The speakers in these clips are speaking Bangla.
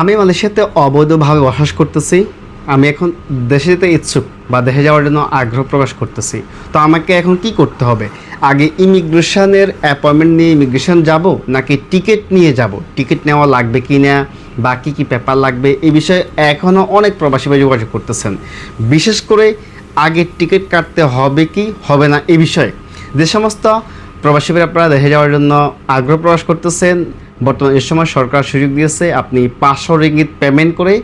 আমি মালয়েশিয়াতে অবৈধভাবে বসবাস করতেছি। আমি এখন দেশে যেতে ইচ্ছুক বা দেশে যাওয়ার জন্য আগ্রহ প্রকাশ করতেছি। তো আমাকে এখন কি করতে হবে? আগে ইমিগ্রেশনের অ্যাপয়েন্টমেন্ট নিয়ে ইমিগ্রেশন যাব নাকি টিকিট নিয়ে যাব? টিকিট নেওয়া লাগবে কি না? বা কী কী পেপার লাগবে? এই বিষয়ে এখনও অনেক প্রবাসী ভাই যোগাযোগ করতেছেন। বিশেষ করে আগে টিকিট কাটতে হবে কি, হবে না এ বিষয়ে। যে সমস্ত প্রবাসী আপনারা দেশে যাওয়ার জন্য আগ্রহ প্রকাশ করতেছেন বর্তমানে এ সময় সরকার সুযোগ দিয়েছে, আপনি পাঁচশো রিঙ্গিত পেমেন্ট করে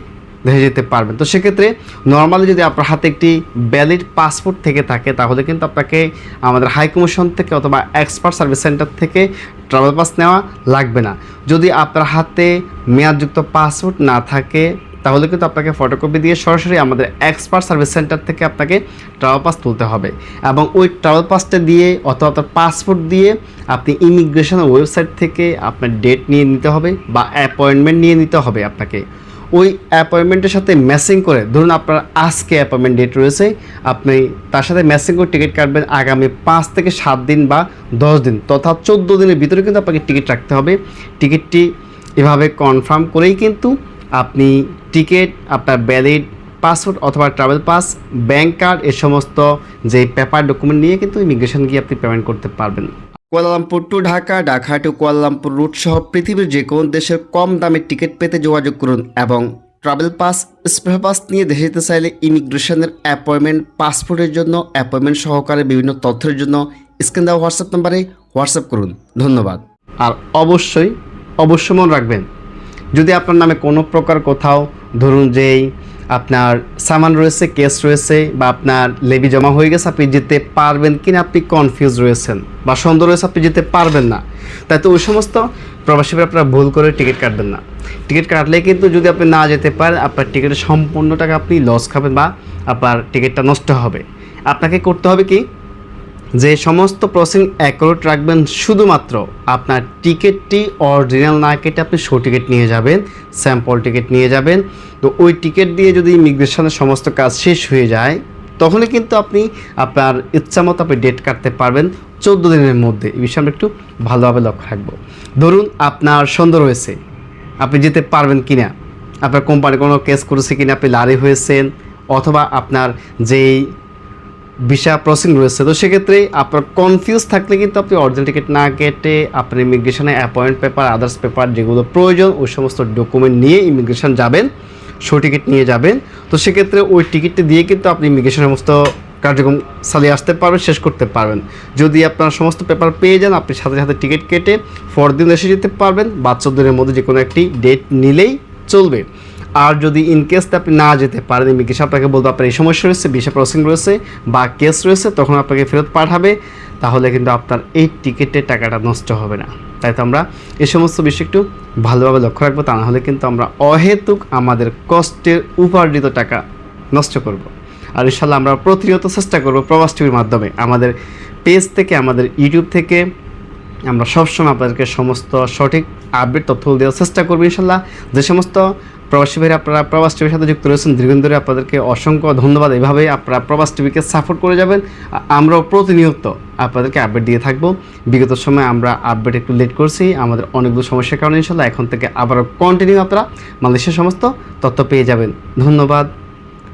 দেশে যেতে পারবেন। তো সেক্ষেত্রে নর্মালি যদি আপনার হাতে একটি ভ্যালিড পাসপোর্ট থেকে থাকে, তাহলে কিন্তু আপনাকে আমাদের হাইকমিশন থেকে অথবা এক্সপার্ট সার্ভিস সেন্টার থেকে ট্রাভেল পাস নেওয়া লাগবে না। যদি আপনার হাতে মেয়াদযুক্ত পাসপোর্ট না থাকে তাহলে কিন্তু আপনাকে ফটোকপি দিয়ে সরাসরি আমাদের এক্সপার্ট সার্ভিস সেন্টার থেকে আপনাকে ট্রাভেল পাস তুলতে হবে। এবং ওই ট্রাভেল পাসটা দিয়ে অথবা আপনার পাসপোর্ট দিয়ে আপনি ইমিগ্রেশন ওয়েবসাইট থেকে আপনার ডেট নিয়ে নিতে হবে বা অ্যাপয়েন্টমেন্ট নিয়ে নিতে হবে আপনাকে। ওই অ্যাপয়েন্টমেন্টের সাথে ম্যাচিং করে, ধরুন আপনার আজকে অ্যাপয়েন্টমেন্ট ডেট রয়েছে, আপনি তার সাথে ম্যাচিং করে টিকিট কাটবেন আগামী পাঁচ থেকে সাত দিন বা দশ দিন, তথা চোদ্দ দিনের ভিতরে কিন্তু আপনাকে টিকিট রাখতে হবে। টিকিটটি এভাবে কনফার্ম করেই কিন্তু আপনি টিকিট আপনার ভ্যালিড পাসপোর্ট অথবা ট্রাভেল পাস ব্যাংক কার্ড এ সমস্ত যে পেপার ডকুমেন্ট নিয়ে কিন্তু ইমিগ্রেশন গিয়ে আপনি পেমেন্ট করতে পারবেন। Kuala Lumpur to Dhaka Dhaka to Kuala Lumpur route সহ পৃথিবীর যে কোনো দেশের কম দামে টিকিট পেতে যোগাযোগ করুন এবং ট্রাভেল পাস স্পেশাল পাস নিয়ে দেশে যেতে চাইলে ইমিগ্রেশনের অ্যাপয়েন্টমেন্ট পাসপোর্টের জন্য অ্যাপয়েন্টমেন্ট সহকারে বিভিন্ন তথ্যের জন্য স্ক্রিন দেওয়া হোয়াটসঅ্যাপ নাম্বারে হোয়াটসঅ্যাপ করুন। ধন্যবাদ। আর অবশ্যই অবশ্যই মনে রাখবেন যদি আপনার নামে কোনো প্রকার কোথাও ধরুন যেই আপনার সামান রয়েছে, কেস রয়েছে বা আপনার লেবি জমা হয়ে গেছে, আপনি যেতে পারবেন কিনা আপনি কনফিউজ রয়েছেন বা সন্দেহ রয়েছে আপনি যেতে পারবেন না। তাই তো ওই সমস্ত প্রবাসীরা আপনারা ভুল করে টিকিট কাটবেন না। টিকিট কাটলে কিন্তু যদি আপনি না যেতে পারেন, আপনার টিকিটের সম্পূর্ণ টাকা আপনি লস খাবেন বা আপনার টিকিটটা নষ্ট হবে। আপনাকে করতে হবে কি? যে সমস্ত প্রসেসিং অ্যাকুরেট রাখবেন শুধুমাত্র আপনার টিকিটটি অরিজিনাল না কেটে আপনি শো টিকিট নিয়ে যাবেন স্যাম্পল টিকিট নিয়ে যাবেন। তো ওই টিকিট দিয়ে যদি ইমিগ্রেশনের সমস্ত কাজ শেষ হয়ে যায়, তখনই কিন্তু আপনি আপনার ইচ্ছা মতো আপনি ডেট কাটতে পারবেন চোদ্দ দিনের মধ্যে। এই বিষয়ে আমরা একটু ভালোভাবে লক্ষ্য রাখব। ধরুন আপনার সন্দেহ রয়েছে, আপনি যেতে পারবেন কি না আপনার কোম্পানি কোনো কেস করেছে কিনা, আপনি লারি হয়েছেন, অথবা আপনার যেই ভিসা প্রসেসিং রয়েছে। তো সেক্ষেত্রে আপনার কনফিউজ থাকলে কিন্তু আপনি অরিজিনাল টিকিট না কেটে আপনার ইমিগ্রেশনে অ্যাপয়েন্ট পেপার আদার্স পেপার যেগুলো প্রয়োজন, ওই সমস্ত ডকুমেন্ট নিয়ে ইমিগ্রেশন যাবেন শো টিকিট নিয়ে যাবেন। তো সেক্ষেত্রে ওই টিকিটটি দিয়ে কিন্তু আপনি ইমিগ্রেশন সমস্ত কার্যক্রম চালিয়ে আসতে পারবেন, শেষ করতে পারবেন। যদি আপনার সমস্ত পেপার পেয়ে যান, আপনি সাথে সাথে টিকিট কেটে দিন এসে যেতে পারবেন, বা দিনের মধ্যে যে কোনো একটি ডেট নিলেই চলবে। আর যদি ইন কেস আপনি না যেতে পারেন ইমিগ্রেশন আপনাকে বলব, আপনার এই সমস্যা রয়েছে ভিসা প্রসেসিং রয়েছে বা কেস রয়েছে, তখন আপনাকে ফেরত পাঠাবে, তাহলে কিন্তু আপনার এই টিকিটের টাকাটা নষ্ট হবে না। তাই তো আমরা এই সমস্ত বিষয় একটু ভালোভাবে লক্ষ্য রাখব, তা নাহলে কিন্তু আমরা অহেতুক আমাদের কষ্টের উপার্জিত টাকা নষ্ট করব। আর ইনশাল্লাহ আমরা প্রতিনিয়ত চেষ্টা করব প্রবাস টিভির মাধ্যমে। আমাদের পেজ থেকে, আমাদের ইউটিউব থেকে আমরা সবসময় আপনাদেরকে সমস্ত সঠিক আপডেট তথ্য দেওয়ার চেষ্টা করব ইনশাল্লাহ। যে সমস্ত প্রবাসী ভাইরা, আপনারা প্রবাস টিভির সাথে যুক্ত রয়েছেন। দীর্ঘদিন ধরে আপনাদেরকে অসংখ্য ধন্যবাদ। এভাবেই আপনারা প্রবাস টিভিকে সাপোর্ট করে যাবেন। আমরাও প্রতিনিয়ত আপনাদেরকে আপডেট দিয়ে থাকব। বিগত সময় আমরা আপডেট একটু লেট করছি। আমাদের অনেকগুলো সমস্যার কারণে ইনশাল্লাহ এখন থেকে আবারও কন্টিনিউ আপনারা মালয়েশিয়ার সমস্ত তথ্য পেয়ে যাবেন। ধন্যবাদ।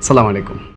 সালাম আলাইকুম।